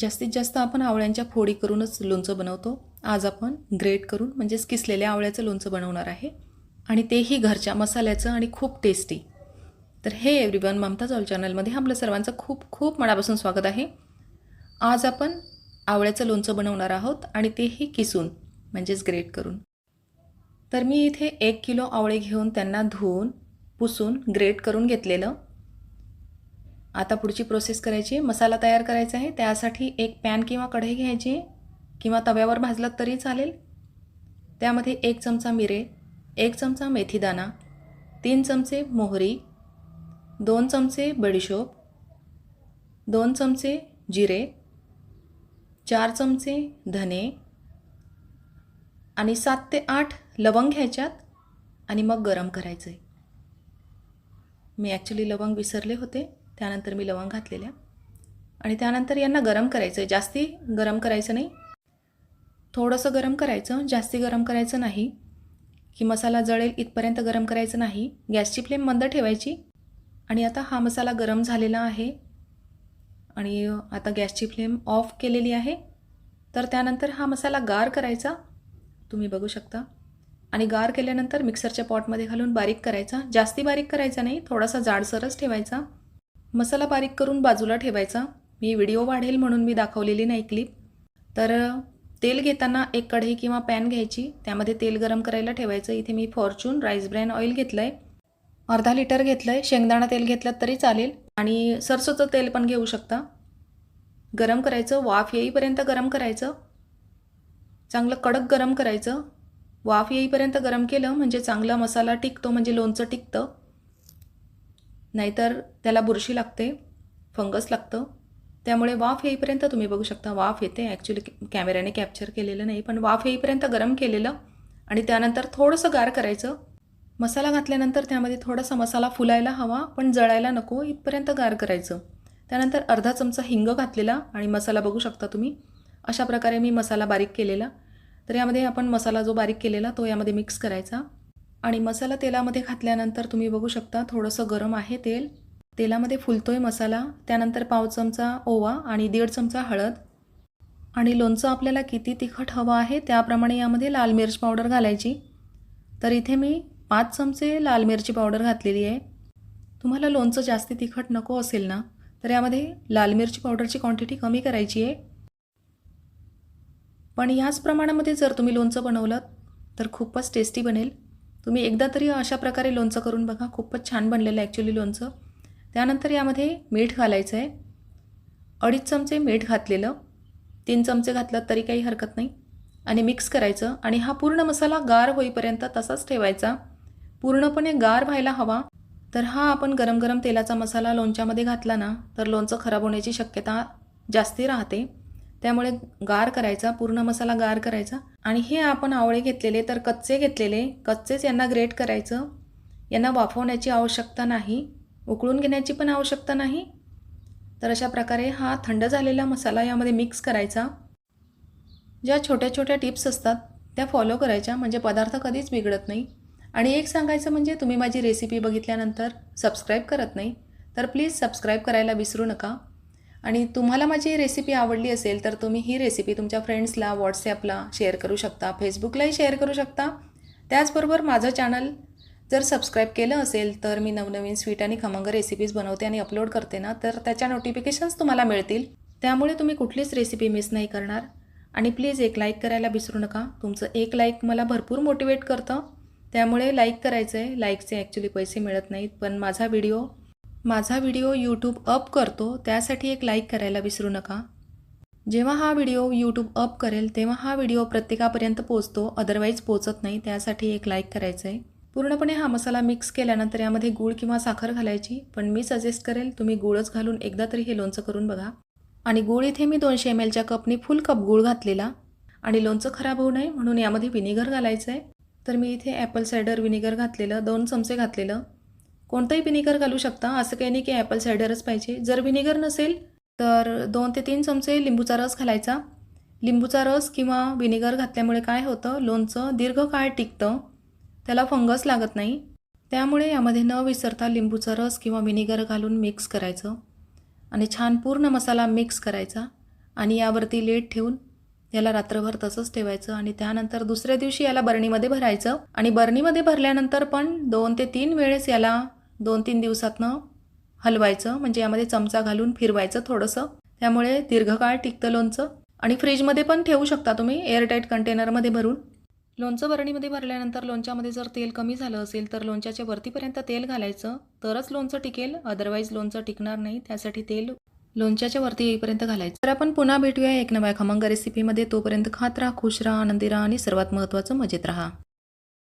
जास्तीत जास्त आपण आवळ्यांच्या फोडी करूनच लोणचं बनवतो. आज आपण ग्रेट करून म्हणजेच किसलेल्या आवळ्याचं लोणचं बनवणार आहे. आणि तेही घरच्या मसाल्याचं आणि खूप टेस्टी. तर हे एव्हरीवन ममता जॉल चॅनलमध्ये आपलं सर्वांचं खूप खूप मनापासून स्वागत आहे. आज आपण आवळ्याचं लोणचं बनवणार आहोत आणि तेही किसून म्हणजेच ग्रेट करून. तर मी इथे एक किलो आवळे घेऊन त्यांना धुवून पुसून ग्रेट करून घेतलेलं. आता पुढची प्रोसेस करायची मसाला तयार करायचा आहे. त्यासाठी एक पॅन किंवा कढई घ्यायची किंवा तव्यावर भाजलात तरी चालेल. त्यामध्ये एक चमचा मिरे एक चमचा मेथीदाणा तीन चमचे मोहरी दोन चमचे बडीशोप दोन चमचे जिरे चार चमचे धने आणि सात ते आठ लवंग घ्यायच्यात आणि मग गरम करायचं आहे मी ॲक्च्युली लवंग विसरले होते. त्यानंतर मी लवंग घातलेल्या. आणि त्यानंतर यांना गरम करायचं आहे जास्ती गरम करायचं नाही. थोडंसं गरम करायचं. जास्ती गरम करायचं नाही. की मसाला जळेल इथपर्यंत गरम करायचं नाही. गॅसची फ्लेम मंद ठेवायची. आणि आता हा मसाला गरम झालेला आहे. आणि आता गॅसची फ्लेम ऑफ केलेली आहे. तर त्यानंतर हा मसाला गार करायचा. तुम्ही बघू शकता. आणि गार केल्यानंतर मिक्सरच्या पॉटमध्ये घालून बारीक करायचा. जास्ती बारीक करायचा नाही. थोडासा जाडसरच ठेवायचा. मसाला बारीक करून बाजूला ठेवायचा. मी व्हिडिओ वाढेल म्हणून मी दाखवलेली नाही क्लिप. तर तेल घेताना एक कढई किंवा पॅन घ्यायची. त्यामध्ये तेल गरम करायला ठेवायचं. इथे मी फॉर्च्यून राईस ब्रॅन ऑइल घेतलं आहे अर्धा लिटर घेतलं आहे शेंगदाणा तेल घेतलं तरी चालेल. आणि सरसोचं तेल पण घेऊ शकता. गरम करायचं. वाफ येईपर्यंत गरम करायचं. चांगलं कडक गरम करायचं. वाफ येईपर्यंत गरम केलं म्हणजे चांगला मसाला टिकतो. म्हणजे लोणचं टिकतं. नाहीतर त्याला बुरशी लागते फंगस लागतं. त्यामुळे वाफ येईपर्यंत तुम्ही बघू शकता वाफ येते. ॲक्च्युली कॅमेऱ्याने कॅप्चर केलेलं नाही पण वाफ येईपर्यंत गरम केलेलं आणि त्यानंतर थोडंसं गार करायचं. मसाला घातल्यानंतर त्यामध्ये थोडासा मसाला फुलायला हवा पण जळायला नको. इथपर्यंत गार करायचं. त्यानंतर अर्धा चमचा हिंग घातलेला आणि मसाला बघू शकता तुम्ही. अशा प्रकारे मी मसाला बारीक केलेला. तर यामध्ये आपण मसाला जो बारीक केलेला तो यामध्ये मिक्स करायचा. आणि मसाला तेलामध्ये घातल्यानंतर तुम्ही बघू शकता थोडंसं गरम आहे तेल. तेलामध्ये फुलतोय मसाला त्यानंतर पाव चमचा ओवा आणि दीड चमचा हळद. आणि लोणचं आपल्याला किती तिखट हवं आहे त्याप्रमाणे यामध्ये लाल मिरच पावडर घालायची. तर इथे मी पाच चमचे लाल मिरची पावडर घातलेली आहे. तुम्हाला लोणचं जास्त तिखट नको असेल ना तर यामध्ये लाल मिरची पावडरची क्वांटिटी कमी करायची आहे. पण ह्याच प्रमाणामध्ये जर तुम्ही लोणचं बनवलं तर खूपच टेस्टी बनेल. तुम्ही एकदा तरी अशा प्रकारे लोणचं करून बघा. खूपच छान बनलेलं आहे ॲक्च्युली लोणचं. त्यानंतर यामध्ये मीठ घालायचं आहे अडीच चमचे मीठ घातलेलं. तीन चमचे घातलं तरी काही हरकत नाही. आणि मिक्स करायचं. आणि हा पूर्ण मसाला गार होईपर्यंत तसाच ठेवायचा. पूर्णपणे गार व्हायला हवा. तर हा आपण गरम गरम तेलाचा मसाला लोणच्यामध्ये घातला ना तर लोणचं खराब होण्याची शक्यता जास्ती राहते. त्यामुळे गार करायचा पूर्ण मसाला गार करायचा. आणि हे आपण आवळे घेतलेले तर कच्चे घेतलेले कच्चेच यांना ग्रेट करायचं. यांना वाफवण्याची आवश्यकता नाही. उकळून घेण्याची पण आवश्यकता नाही. तर अशा प्रकारे हा थंड झालेला मसाला यामध्ये मिक्स करायचा. ज्या छोट्या छोट्या टिप्स असतात त्या फॉलो करायच्या. म्हणजे पदार्थ कधीच बिघडत नाही. आणि एक सांगायचं म्हणजे तुम्ही माझी रेसिपी बघितल्यानंतर सबस्क्राईब करत नाही. तर प्लीज सबस्क्राईब करायला विसरू नका. आणि तुम्हाला माझी रेसिपी आवडली असेल तर तुम्ही ही रेसिपी तुमच्या फ्रेंड्सला व्हॉट्सॲपला शेअर करू शकता फेसबुकलाही शेअर करू शकता. त्याचबरोबर माझं चॅनल जर सबस्क्राईब केलं असेल तर मी नवनवीन स्वीट आणि खमंग रेसिपीज बनवते आणि अपलोड करते ना तर त्याच्या नोटिफिकेशन्स तुम्हाला मिळतील. त्यामुळे तुम्ही कुठलीच रेसिपी मिस नाही करणार. आणि प्लीज एक लाईक करायला विसरू नका. तुमचं एक लाईक मला भरपूर मोटिवेट करतं. त्यामुळे लाईक करायचं आहे लाईकचे ॲक्च्युली पैसे मिळत नाहीत पण माझा व्हिडिओ माझा व्हिडिओ यूट्यूब अप करतो त्यासाठी एक लाईक करायला विसरू नका. जेव्हा हा व्हिडिओ यूट्यूब अप करेल तेव्हा हा व्हिडिओ प्रत्येकापर्यंत पोचतो अदरवाईज पोचत नाही त्यासाठी एक लाईक करायचं आहे पूर्णपणे हा मसाला मिक्स केल्यानंतर यामध्ये गूळ किंवा साखर घालायची पण मी सजेस्ट करेल तुम्ही गूळच घालून एकदा तरी हे लोणचं करून बघा. आणि गूळ इथे मी दोनशे एम एलच्या कपने फुल कप गूळ घातलेला. आणि लोणचं खराब होऊ नये म्हणून यामध्ये विनेगर घालायचं आहे तर मी इथे ॲपल सायडर विनेगर घातलेलं दोन चमचे घातलेलं. कोणतंही विनेगर घालू शकता. असं काही नाही की ॲपल सायडरच पाहिजे. जर विनेगर नसेल तर दोन ते तीन चमचे लिंबूचा रस घालायचा. लिंबूचा रस किंवा विनेगर घातल्यामुळे काय होतं? लोणचं दीर्घकाळ टिकतं. त्याला फंगस लागत नाही. त्यामुळे यामध्ये न विसरता लिंबूचा रस किंवा विनेगर घालून मिक्स करायचं. आणि छान पूर्ण मसाला मिक्स करायचा. आणि यावरती लेट ठेवून याला रात्रभर तसंच ठेवायचं. आणि त्यानंतर दुसऱ्या दिवशी याला बरणीमध्ये भरायचं. आणि बरणीमध्ये भरल्यानंतर पण दोन ते तीन वेळेस याला दोन तीन दिवसातनं हलवायचं म्हणजे यामध्ये चमचा घालून फिरवायचं थोडंसं. त्यामुळे दीर्घकाळ टिकतं लोणचं. आणि फ्रीजमध्ये पण ठेवू शकता तुम्ही एअरटाईट कंटेनरमध्ये भरून. लोणचं बरणीमध्ये भरल्यानंतर लोणच्यामध्ये जर तेल कमी झालं असेल तर लोणच्याच्या वरतीपर्यंत तेल घालायचं. तरच लोणचं टिकेल अदरवाईज लोणचं टिकणार नाही. त्यासाठी तेल लोणच्याच्या वरती येईपर्यंत घालायचं. तर आपण पुन्हा भेटूया एक नव्या खमंग रेसिपीमध्ये तोपर्यंत खात राहा खुश राहा आनंदी राहा आणि सर्वात महत्त्वाचं मजेत राहा.